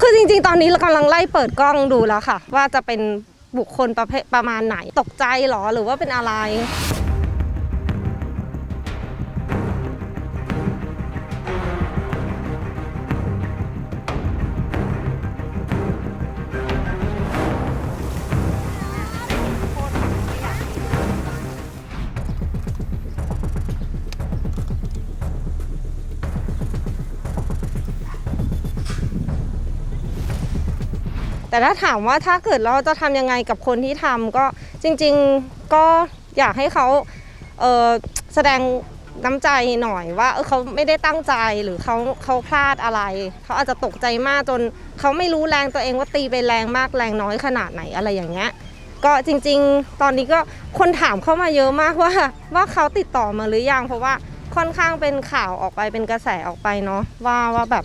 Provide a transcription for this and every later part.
คือจริงๆ ตอนนี้เรากำลังไล่เปิดกล้องดูแล้วค่ะ ว่าจะเป็นบุคคลประเภทประมาณไหนตกใจหรอหรือว่าเป็นอะไร แต่ถ้าถามว่าถ้าเกิดเราจะทำยังไงกับคนที่ทำก็จริง ๆก็อยากให้เขาเแสดงน้ำใจหน่อยว่าเเขาไม่ได้ตั้งใจหรือเขาเขาพลาดอะไร เขาอาจจะตกใจมากจนเขาไม่รู้แรงตัวเองว่าตีไปแรงมากแรงน้อยขนาดไหนอะไรอย่างเงี้ยก็จริง ๆ ตอนนี้ก็คนถามเข้ามาเยอะมากว่า ว่าเขาติดต่อมาหรือยังเพราะว่าค่อนข้างเป็นข่าวออกไปเป็นกระแสออกไปเนาะว่าว่าแบบ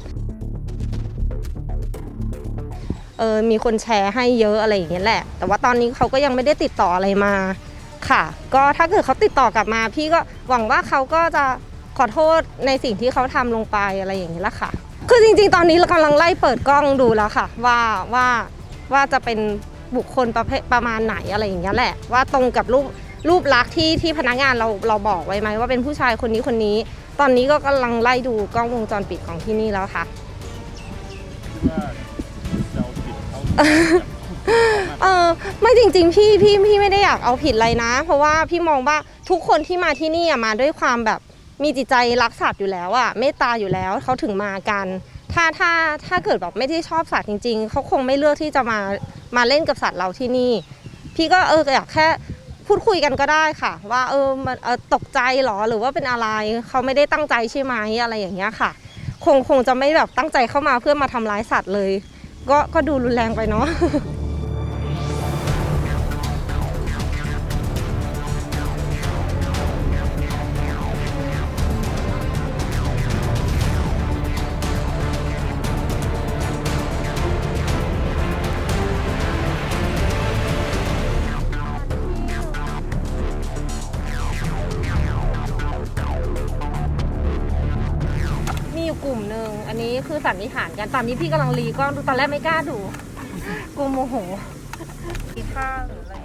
เออมีคนแชร์ให้เยอะอะไรอย่างเงี้ยแหละ แต่ว่าตอนนี้เขาก็ยังไม่ได้ติดต่ออะไรมาค่ะ ก็ถ้าเกิดเขาติดต่อกลับมา พี่ก็หวังว่าเขาก็จะขอโทษในสิ่งที่เขาทำลงไปอะไรอย่างเงี้ยละค่ะ คือจริงๆ ตอนนี้เรากำลังไล่เปิดกล้องดูแล้วค่ะ ว่าว่าว่าจะเป็นบุคคลประเภทประมาณไหนอะไรอย่างเงี้ยแหละ ว่าตรงกับรูปรูปลักษณ์ที่ที่พนักงานเราเราบอกไว้ไหมว่าเป็นผู้ชายคนนี้คนนี้ ตอนนี้ก็กำลังไล่ดูกล้องวงจรปิดของที่นี่แล้วค่ะ เออไม่จริง ๆ พี่พี่พี่ไม่ได้อยากเอาผิดอะไรนะ เพราะว่าพี่มองว่าทุกคนที่มาที่นี่อะมาด้วยความแบบมีจิตใจรักสัตว์อยู่แล้วอะเมตตาอยู่แล้วเขาถึงมากัน ถ้าถ้าถ้าเกิดแบบไม่ได้ชอบสัตว์จริง ๆเขาคงไม่เลือกที่จะมามาเล่นกับสัตว์เราที่นี่ พี่ก็เอออยากแค่พูดคุยกันก็ได้ค่ะ ว่าเออมันเออตกใจหรอหรือว่าเป็นอะไรเขาไม่ได้ตั้งใจใช่ไหมอะไรอย่างเงี้ยค่ะ คงคงจะไม่แบบตั้งใจเข้ามาเพื่อมาทำร้ายสัตว์เลย ก็ก็ดูรุนแรงไปเนาะ กลุ่มหนึ่งอันนี้คือสันนิษฐานกันตอนนี้พี่กำลังรีกล้องดูตอนแรกไม่กล้าดูกลัวโมโหมีผ้าหรืออะไร